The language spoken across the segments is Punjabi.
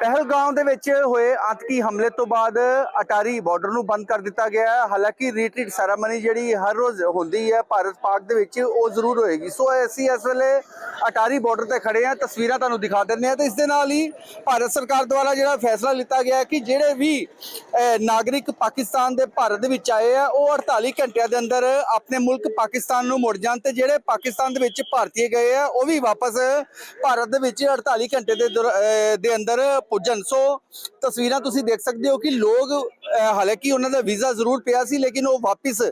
ਪਹਿਲਗਾਮ ਦੇ ਵਿੱਚ ਹੋਏ ਆਤਕੀ ਹਮਲੇ ਤੋਂ ਬਾਅਦ ਅਟਾਰੀ ਬਾਰਡਰ ਨੂੰ ਬੰਦ ਕਰ ਦਿੱਤਾ ਗਿਆ ਹੈ। ਹਾਲਾਂਕਿ ਰੀਟਰੀਟ ਸੈਰਾਮਨੀ ਜਿਹੜੀ ਹਰ ਰੋਜ਼ ਹੁੰਦੀ ਹੈ ਭਾਰਤ ਪਾਕ ਦੇ ਵਿੱਚ, ਉਹ ਜ਼ਰੂਰ ਹੋਏਗੀ। ਸੋ ਅਸੀਂ ਇਸ ਵੇਲੇ ਅਟਾਰੀ ਬਾਰਡਰ ਤੇ ਖੜੇ ਹਾਂ। ਤਸਵੀਰਾਂ ਤੁਹਾਨੂੰ ਦਿਖਾ ਦਿੰਦੇ ਹਾਂ ਤੇ ਇਸ ਦੇ ਨਾਲ ਹੀ ਭਾਰਤ ਸਰਕਾਰ ਦੁਆਰਾ ਜਿਹੜਾ ਫੈਸਲਾ ਲਿੱਤਾ ਗਿਆ ਕਿ ਜਿਹੜੇ ਵੀ ਨਾਗਰਿਕ ਪਾਕਿਸਤਾਨ ਦੇ ਭਾਰਤ ਦੇ ਵਿੱਚ ਆਏ ਆ, ਉਹ 48 ਘੰਟਿਆਂ ਦੇ ਅੰਦਰ ਆਪਣੇ ਮੁਲਕ ਪਾਕਿਸਤਾਨ ਨੂੰ ਮੁੜ ਜਾਣ ਤੇ ਜਿਹੜੇ ਪਾਕਿਸਤਾਨ ਦੇ ਵਿੱਚ ਭਾਰਤੀ ਗਏ ਆ, ਉਹ ਵੀ ਵਾਪਸ ਭਾਰਤ ਦੇ ਵਿੱਚ 48 ਘੰਟੇ ਦੇ ਦੌਰ- ਦੇ ਅੰਦਰ ਪੁੱਜਣ ਸੋ ਤਸਵੀਰਾਂ ਤੁਸੀਂ ਦੇਖ ਸਕਦੇ ਹੋ ਕਿ ਲੋਕ ਹਾਲਾਂਕਿ ਉਹਨਾਂ ਦਾ ਵੀਜ਼ਾ ਜ਼ਰੂਰ ਪਿਆ ਸੀ, ਲੇਕਿਨ ਉਹ ਵਾਪਿਸ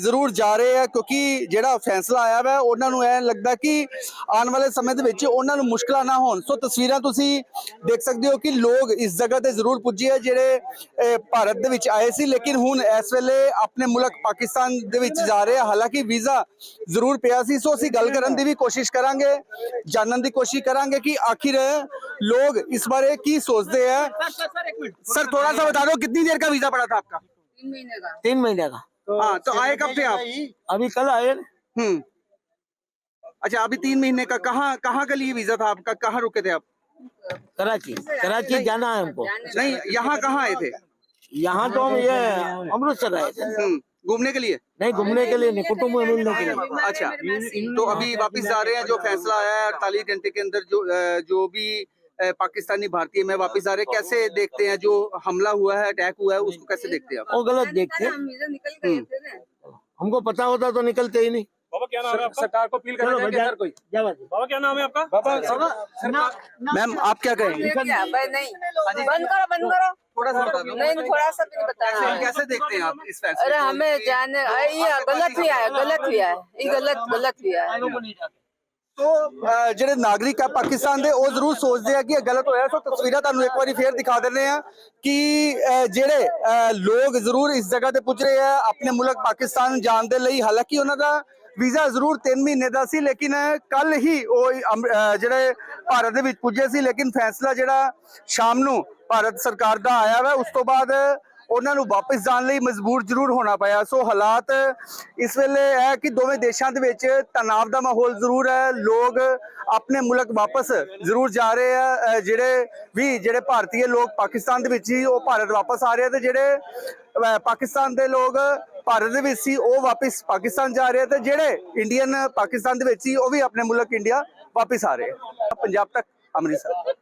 ਜ਼ਰੂਰ ਜਾ ਰਹੇ ਆ ਕਿਉਂਕਿ ਜਿਹੜਾ ਫੈਸਲਾ ਆਇਆ ਵਾ, ਉਹਨਾਂ ਨੂੰ ਐ ਲੱਗਦਾ ਕਿ ਆਉਣ ਵਾਲੇ ਸਮੇਂ ਦੇ ਵਿੱਚ ਉਹਨਾਂ ਨੂੰ ਮੁਸ਼ਕਲਾਂ ਨਾ ਹੋਣ। ਸੋ ਤਸਵੀਰਾਂ ਤੁਸੀਂ ਦੇਖ ਸਕਦੇ ਹੋ ਕਿ ਲੋਕ ਇਸ ਜਗ੍ਹਾ ਤੇ ਜ਼ਰੂਰ ਪੁੱਜੇ ਆ, ਜਿਹੜੇ ਭਾਰਤ ਦੇ ਵਿੱਚ ਆਏ ਸੀ, ਲੇਕਿਨ ਹੁਣ ਇਸ ਵੇਲੇ ਆਪਣੇ ਮੁਲਕ ਪਾਕਿਸਤਾਨ ਦੇ ਵਿੱਚ ਜਾ ਰਹੇ ਆ। ਹਾਲਾਂਕਿ ਵੀਜ਼ਾ ਜ਼ਰੂਰ ਪਿਆ ਸੀ। ਸੋ ਅਸੀਂ ਗੱਲ ਕਰਨ ਦੀ ਵੀ ਕੋਸ਼ਿਸ਼ ਕਰਾਂਗੇ, ਜਾਣਨ ਦੀ ਕੋਸ਼ਿਸ਼ ਕਰਾਂਗੇ ਕਿ ਆਖਿਰ ਲੋਕ ਇਸ ਬਾਰੇ की सोचते हैं। सर थोड़ा सा बता दो कितनी देर का वीज़ा पड़ा था आपका? तीन महीने का। तीन महीने का। हाँ तो आए कब थे आप? अभी कल आए? हम्म। अच्छा अभी तीन महीने का कहाँ कहाँ के लिए वीज़ा था आपका? कहाँ रुके थे आप? कराची कराची जाना है हमको। नहीं यहाँ कहाँ आए थे। यहाँ तो हम ये अमृतसर आए थे। हम्म घूमने के लिए? नहीं घूमने के लिए नहीं कुटुंब में मिलने के लिए। अच्छा तो अभी वापस जा रहे हैं जो फैसला आया है अड़तालीस घंटे के अंदर जो अ, जो भी पाकिस्तानी भारतीय में वापस आ रहे हैं। कैसे देखते हैं? जो हमला हुआ है अटैक हुआ है उसको कैसे देखते हैं वो गलत देखते हैं। हम इधर निकल गए थे ना। हमको पता होता तो निकलते ही नहीं। बाबा क्या नाम है आपका? सरकार को अपील करना हर कोई। बाबा क्या नाम है आपका? बाबा मैम आप क्या कहेंगे नहीं। बंद करो बंद करो। थोड़ा सा नहीं थोड़ा सा भी बताया कैसे देखते हैं आप इस फैसले अरे हमें जाने ये गलत हुआ है गलत हुआ है। ये गलत गलत हुआ है। ਸੋ ਜਿਹੜੇ ਨਾਗਰਿਕ ਆ ਪਾਕਿਸਤਾਨ ਦੇ, ਉਹ ਜ਼ਰੂਰ ਸੋਚਦੇ ਆ ਕਿ ਇਹ ਗਲਤ ਹੋਇਆ। ਸੋ ਤਸਵੀਰਾਂ ਤੁਹਾਨੂੰ ਇੱਕ ਵਾਰੀ ਫੇਰ ਦਿਖਾ ਦਿੰਦੇ ਆ ਕਿ ਜਿਹੜੇ ਲੋਕ ਜ਼ਰੂਰ ਇਸ ਜਗ੍ਹਾ ਤੇ ਪੁੱਜ ਰਹੇ ਆ, ਆਪਣੇ ਮੁਲਕ ਪਾਕਿਸਤਾਨ ਜਾਣ ਦੇ ਲਈ। ਹਾਲਾਂਕਿ ਉਹਨਾਂ ਦਾ ਵੀਜ਼ਾ ਜ਼ਰੂਰ 3 ਮਹੀਨੇ ਦਾ ਸੀ, ਲੇਕਿਨ ਕੱਲ ਹੀ ਉਹ ਜਿਹੜੇ ਭਾਰਤ ਦੇ ਵਿੱਚ ਪੁੱਜੇ ਸੀ, ਲੇਕਿਨ ਫੈਸਲਾ ਜਿਹੜਾ ਸ਼ਾਮ ਨੂੰ ਭਾਰਤ ਸਰਕਾਰ ਦਾ ਆਇਆ ਵਾ, ਉਸ ਤੋਂ ਬਾਅਦ ਉਹਨਾਂ ਨੂੰ ਵਾਪਸ ਜਾਣ ਲਈ ਮਜਬੂਰ ਜ਼ਰੂਰ ਹੋਣਾ ਪਿਆ। ਸੋ ਹਾਲਾਤ ਇਸ ਵੇਲੇ ਹੈ ਕਿ ਦੋਵੇਂ ਦੇਸ਼ਾਂ ਦੇ ਵਿੱਚ ਤਣਾਅ ਦਾ ਮਾਹੌਲ ਜ਼ਰੂਰ ਹੈ। ਲੋਕ ਆਪਣੇ ਮੁਲਕ ਵਾਪਸ ਜ਼ਰੂਰ ਜਾ ਰਹੇ ਆ। ਜਿਹੜੇ ਵੀ, ਜਿਹੜੇ ਭਾਰਤੀ ਲੋਕ ਪਾਕਿਸਤਾਨ ਦੇ ਵਿੱਚ ਹੀ ਉਹ ਭਾਰਤ ਵਾਪਸ ਆ ਰਹੇ ਆ ਤੇ ਜਿਹੜੇ ਪਾਕਿਸਤਾਨ ਦੇ ਲੋਕ ਭਾਰਤ ਦੇ ਵਿੱਚ ਸੀ ਉਹ ਵਾਪਸ ਪਾਕਿਸਤਾਨ ਜਾ ਰਹੇ ਆ ਤੇ ਜਿਹੜੇ ਇੰਡੀਅਨ ਪਾਕਿਸਤਾਨ ਦੇ ਵਿੱਚ ਸੀ ਉਹ ਵੀ ਆਪਣੇ ਮੁਲਕ ਇੰਡੀਆ ਵਾਪਸ ਆ ਰਹੇ ਆ। ਪੰਜਾਬ ਤੱਕ, ਅੰਮ੍ਰਿਤਸਰ।